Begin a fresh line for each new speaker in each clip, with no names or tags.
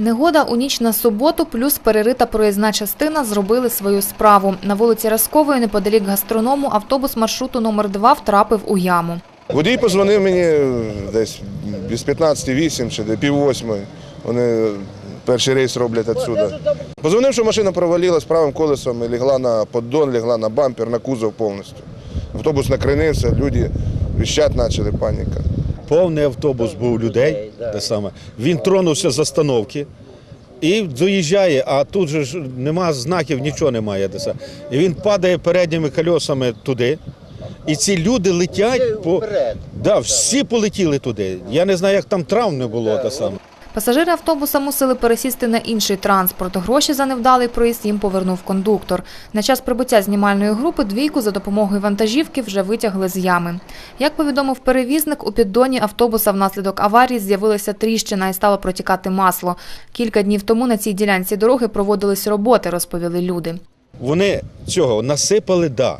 Негода у ніч на суботу плюс перерита проїзна частина зробили свою справу. На вулиці Раскової неподалік гастроному автобус маршруту номер 2 втрапив у яму.
Водій позвонив мені десь без 15-8 чи пів восьмої. Вони перший рейс роблять відсюди. Позвонив, що машина провалилась правим колесом і лягла на поддон, лягла на бампер, на кузов повністю. Автобус накренився, люди віщать почали, паніка.
Повний автобус був людей, те саме. Він тронувся з остановки і доїжджає, а тут же ж нема знаків, нічого немає. Те саме. І він падає передніми колесами туди. І ці люди летять по да, всі полетіли туди. Я не знаю, як там травм не було те саме.
Пасажири автобуса мусили пересісти на інший транспорт. Гроші за невдалий проїзд їм повернув кондуктор. На час прибуття знімальної групи двійку за допомогою вантажівки вже витягли з ями. Як повідомив перевізник, у піддоні автобуса внаслідок аварії з'явилася тріщина і стало протікати масло. Кілька днів тому на цій ділянці дороги проводились роботи, розповіли люди.
Вони цього насипали, да,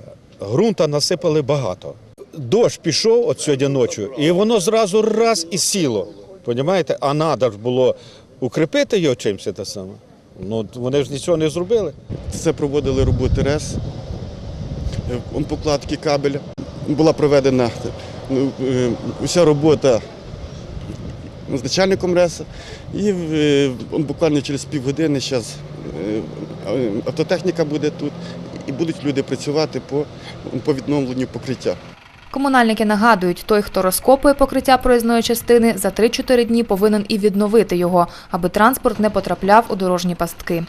ґрунта насипали багато. Дощ пішов от сьогодні ночі, і воно зразу раз і сіло. Понімаєте? А треба ж було укріпити його чимось те саме. Ну, вони ж нічого не зробили.
Це проводили роботи РЕС, е, покладки кабеля. Була проведена ну, е, уся робота з начальником РЕС. І е, буквально через півгодини зараз автотехніка буде тут і будуть люди працювати по відновленню покриття.
Комунальники нагадують, той, хто розкопує покриття проїзної частини, за 3-4 дні повинен і відновити його, аби транспорт не потрапляв у дорожні пастки.